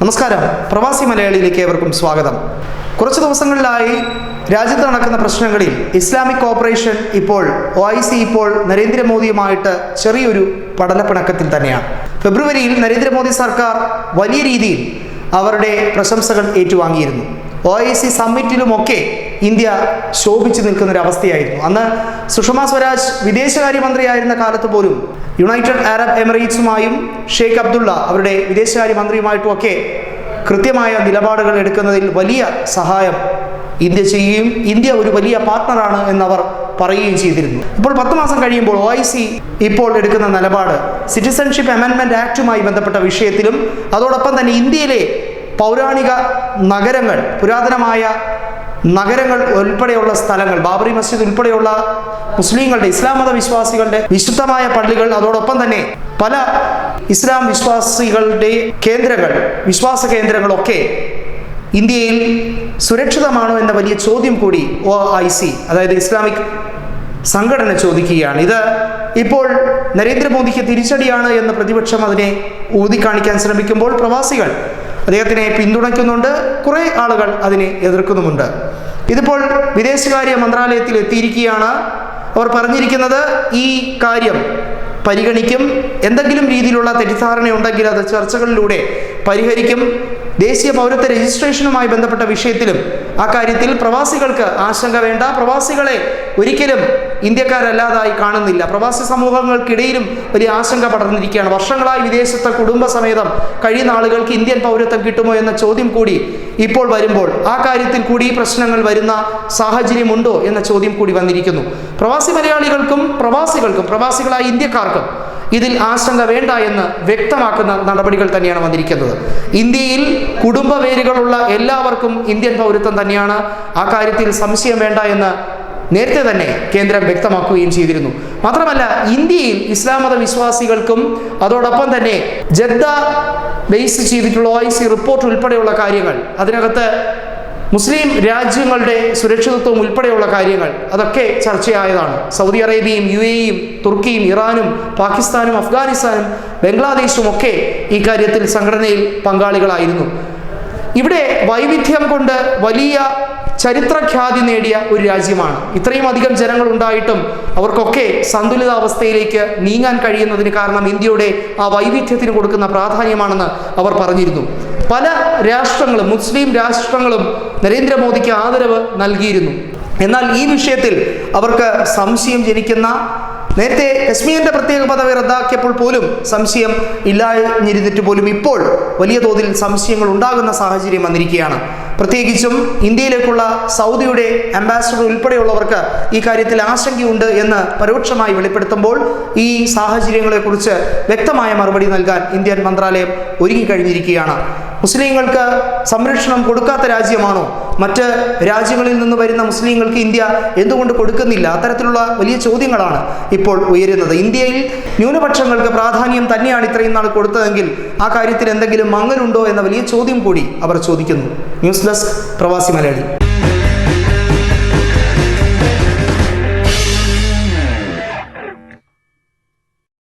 നമസ്കാരം. പ്രവാസി മലയാളിയിലേക്ക് ഏവർക്കും സ്വാഗതം. കുറച്ച് ദിവസങ്ങളിലായി രാജ്യത്ത് നടക്കുന്ന പ്രശ്നങ്ങളിൽ ഇസ്ലാമിക് കോപ്പറേഷൻ ഇപ്പോൾ ഒ ഐ സി ഇപ്പോൾ നരേന്ദ്രമോദിയുമായിട്ട് ചെറിയൊരു പടലപ്പിണക്കത്തിൽ തന്നെയാണ്. ഫെബ്രുവരിയിൽ നരേന്ദ്രമോദി സർക്കാർ വലിയ രീതിയിൽ അവരുടെ പ്രശംസകൾ ഏറ്റുവാങ്ങിയിരുന്നു. ഒ ഐ സി സമ്മിറ്റിലുമൊക്കെ ഇന്ത്യ ശോഭിച്ചു നിൽക്കുന്ന ഒരു അവസ്ഥയായിരുന്നു അന്ന് സുഷമ സ്വരാജ് വിദേശകാര്യമന്ത്രിയായിരുന്ന കാലത്ത് പോലും യുണൈറ്റഡ് അറബ് എമിറേറ്റ്സുമായും ഷെയ്ഖ് അബ്ദുള്ള അവരുടെ വിദേശകാര്യമന്ത്രിയുമായിട്ടുമൊക്കെ കൃത്യമായ നിലപാടുകൾ എടുക്കുന്നതിൽ വലിയ സഹായം ഇന്ത്യ ചെയ്യുകയും ഇന്ത്യ ഒരു വലിയ പാർട്ട്ണറാണ് എന്നവർ പറയുകയും ചെയ്തിരുന്നു. ഇപ്പോൾ പത്ത് മാസം കഴിയുമ്പോൾ ഒ ഐ സി ഇപ്പോൾ എടുക്കുന്ന നിലപാട് സിറ്റിസൺഷിപ്പ് അമെൻമെന്റ് ആക്റ്റുമായി ബന്ധപ്പെട്ട വിഷയത്തിലും അതോടൊപ്പം തന്നെ ഇന്ത്യയിലെ പൗരാണിക നഗരങ്ങൾ പുരാതനമായ നഗരങ്ങൾ ഉൾപ്പെടെയുള്ള സ്ഥലങ്ങൾ ബാബറി മസ്ജിദ് ഉൾപ്പെടെയുള്ള മുസ്ലിങ്ങളുടെ ഇസ്ലാം മത വിശ്വാസികളുടെ വിശുദ്ധമായ പള്ളികൾ അതോടൊപ്പം തന്നെ പല ഇസ്ലാം വിശ്വാസികളുടെ കേന്ദ്രങ്ങൾ വിശ്വാസ കേന്ദ്രങ്ങളൊക്കെ ഇന്ത്യയിൽ സുരക്ഷിതമാണോ എന്ന വലിയ ചോദ്യം കൂടി ഒ ഐ സി അതായത് ഇസ്ലാമിക് സംഘടന ചോദിക്കുകയാണ്. ഇത് ഇപ്പോൾ നരേന്ദ്രമോദിക്ക് തിരിച്ചടിയാണ് എന്ന് പ്രതിപക്ഷം അതിനെ ഊതിക്കാണിക്കാൻ ശ്രമിക്കുമ്പോൾ പ്രവാസികൾ അദ്ദേഹത്തിനെ പിന്തുണയ്ക്കുന്നുണ്ട്. കുറേ ആളുകൾ അതിനെ എതിർക്കുന്നുമുണ്ട്. ഇതിപ്പോൾ വിദേശകാര്യ മന്ത്രാലയത്തിൽ എത്തിയിരിക്കുകയാണ് അവർ പറഞ്ഞിരിക്കുന്നത് ഈ കാര്യം പരിഗണിക്കും. എന്തെങ്കിലും രീതിയിലുള്ള തെറ്റിദ്ധാരണയുണ്ടെങ്കിൽ അത് ചർച്ചകളിലൂടെ പരിഹരിക്കും. ദേശീയ പൗരത്വ രജിസ്ട്രേഷനുമായി ബന്ധപ്പെട്ട വിഷയത്തിലും ആ കാര്യത്തിൽ പ്രവാസികൾക്ക് ആശങ്ക വേണ്ട. പ്രവാസികളെ ഒരിക്കലും ഇന്ത്യക്കാരല്ലാതായി കാണുന്നില്ല. പ്രവാസി സമൂഹങ്ങൾക്കിടയിലും വലിയ ആശങ്ക പടർന്നിരിക്കുകയാണ്. വർഷങ്ങളായി വിദേശത്തെ കുടുംബസമേതം കഴിയുന്ന ആളുകൾക്ക് ഇന്ത്യൻ പൗരത്വം കിട്ടുമോ എന്ന ചോദ്യം കൂടി ഇപ്പോൾ വരുമ്പോൾ ആ കാര്യത്തിൽ കൂടി ഈ പ്രശ്നങ്ങൾ വരുന്ന സാഹചര്യമുണ്ടോ എന്ന ചോദ്യം കൂടി വന്നിരിക്കുന്നു. പ്രവാസി മലയാളികൾക്കും പ്രവാസികൾക്കും പ്രവാസികളായ ഇന്ത്യക്കാർക്കും ഇതിൽ ആശങ്ക വേണ്ട എന്ന് വ്യക്തമാക്കുന്ന നടപടികൾ തന്നെയാണ് വന്നിരിക്കുന്നത്. ഇന്ത്യയിൽ കുടുംബ വേരുകളുള്ള എല്ലാവർക്കും ഇന്ത്യൻ പൗരത്വം തന്നെയാണ് ആ കാര്യത്തിൽ സംശയം വേണ്ട എന്ന് നേരത്തെ തന്നെ കേന്ദ്രം വ്യക്തമാക്കുകയും ചെയ്തിരുന്നു. മാത്രമല്ല ഇന്ത്യയിൽ ഇസ്ലാം മത വിശ്വാസികൾക്കും അതോടൊപ്പം തന്നെ ജദ്ദ ബേസ് ചെയ്തിട്ടുള്ള ഒ റിപ്പോർട്ട് ഉൾപ്പെടെയുള്ള കാര്യങ്ങൾ അതിനകത്ത് മുസ്ലിം രാജ്യങ്ങളുടെ സുരക്ഷിതത്വം ഉൾപ്പെടെയുള്ള കാര്യങ്ങൾ അതൊക്കെ ചർച്ചയായതാണ്. സൗദി അറേബ്യയും യു എയും തുർക്കിയും ഇറാനും പാകിസ്ഥാനും അഫ്ഗാനിസ്ഥാനും ബംഗ്ലാദേശും ഒക്കെ ഈ കാര്യത്തിൽ സംഘടനയിൽ പങ്കാളികളായിരുന്നു. ഇവിടെ വൈവിധ്യം കൊണ്ട് വലിയ ചരിത്രഖ്യാതി നേടിയ ഒരു രാജ്യമാണ്. ഇത്രയും അധികം ജനങ്ങൾ ഉണ്ടായിട്ടും അവർക്കൊക്കെ സന്തുലിതാവസ്ഥയിലേക്ക് നീങ്ങാൻ കഴിയുന്നതിന് കാരണം ഇന്ത്യയുടെ ആ വൈവിധ്യത്തിന് കൊടുക്കുന്ന പ്രാധാന്യമാണെന്ന് അവർ പറഞ്ഞിരുന്നു. പല രാഷ്ട്രങ്ങളും മുസ്ലിം രാഷ്ട്രങ്ങളും നരേന്ദ്രമോദിക്ക് ആദരവ് നൽകിയിരുന്നു. എന്നാൽ ഈ വിഷയത്തിൽ അവർക്ക് സംശയം ജനിക്കുന്ന നേരത്തെ കശ്മീരിന്റെ പ്രത്യേക പദവി റദ്ദാക്കിയപ്പോൾ പോലും സംശയം ഇല്ലാഞ്ഞിരുന്നിട്ട് പോലും ഇപ്പോൾ വലിയ തോതിൽ സംശയങ്ങൾ ഉണ്ടാകുന്ന സാഹചര്യം വന്നിരിക്കുകയാണ്. പ്രത്യേകിച്ചും ഇന്ത്യയിലേക്കുള്ള സൗദിയുടെ അംബാസഡർ ഉൾപ്പെടെയുള്ളവർക്ക് ഈ കാര്യത്തിൽ ആശങ്കയുണ്ട് എന്ന് പരോക്ഷമായി വെളിപ്പെടുത്തുമ്പോൾ ഈ സാഹചര്യങ്ങളെക്കുറിച്ച് വ്യക്തമായ മറുപടി നൽകാൻ ഇന്ത്യൻ മന്ത്രാലയം ഒരുങ്ങിക്കഴിഞ്ഞിരിക്കുകയാണ്. മുസ്ലിങ്ങൾക്ക് സംരക്ഷണം കൊടുക്കാത്ത രാജ്യമാണോ? മറ്റ് രാജ്യങ്ങളിൽ നിന്ന് വരുന്ന മുസ്ലിങ്ങൾക്ക് ഇന്ത്യ എന്തുകൊണ്ട് കൊടുക്കുന്നില്ല? അത്തരത്തിലുള്ള വലിയ ചോദ്യങ്ങളാണ് ഇപ്പോൾ ഉയരുന്നത്. ഇന്ത്യയിൽ ന്യൂനപക്ഷങ്ങൾക്ക് പ്രാധാന്യം തന്നെയാണ് ഇത്രയും നാൾ കൊടുത്തതെങ്കിൽ ആ കാര്യത്തിൽ എന്തെങ്കിലും മങ്ങലുണ്ടോ എന്ന വലിയ ചോദ്യം കൂടി അവർ ചോദിക്കുന്നു. ന്യൂസ് ഡെസ്ക് പ്രവാസി മലയാളി.